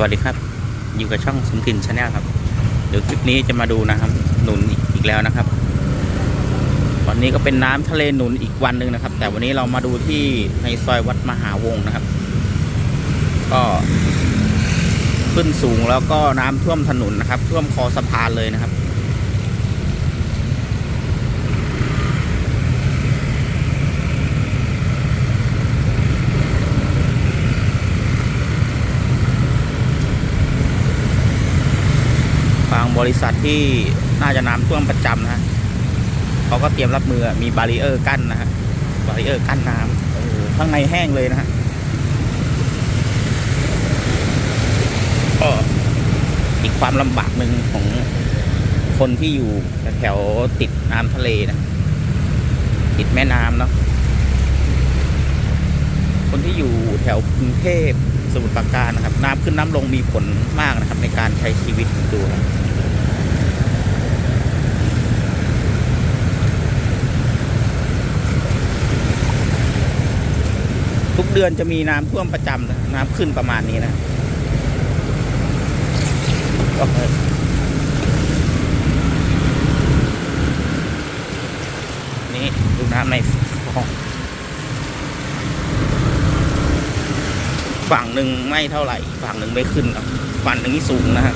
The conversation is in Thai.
วัสดีครับ อยู่กับช่องสมทินชาแนลครับ เดี๋ยวคลิปนี้จะมาดูนะครับ หนุนอีกแล้วนะครับ วันนี้ก็เป็นน้ำทะเลหนุนอีกวันหนึ่งนะครับ แต่วันนี้เรามาดูที่ในซอยวัดมหาวงศ์นะครับ ก็ขึ้นสูงแล้วก็น้ำท่วมถนนนะครับ ท่วมคอสะพานเลยนะครับ บางบริษัทที่น่าจะน้ำท่วมประจำนะเขาก็เตรียมรับมือมีบารีเออร์กั้นนะฮะบารีเออร์กั้นน้ำข้างในแห้งเลยนะฮะก็อีกความลำบากหนึ่งของคนที่อยู่แถวติดน้ำทะเลนะติดแม่น้ำเนาะ คนที่อยู่แถวกรุงเทพสมุทรปราการนะครับ น้ำขึ้นน้ำลงมีผลมากนะครับ ในการใช้ชีวิตดูนะทุกเดือนจะมีน้ำท่วมประจำนะน้ำขึ้นประมาณนี้นะนี่ดูน้ำในคลอง ฝั่งหนึ่งไม่เท่าไหร่ ฝั่งหนึ่งไม่ขึ้นครับฝั่งหนึ่งนี่สูงนะฮะ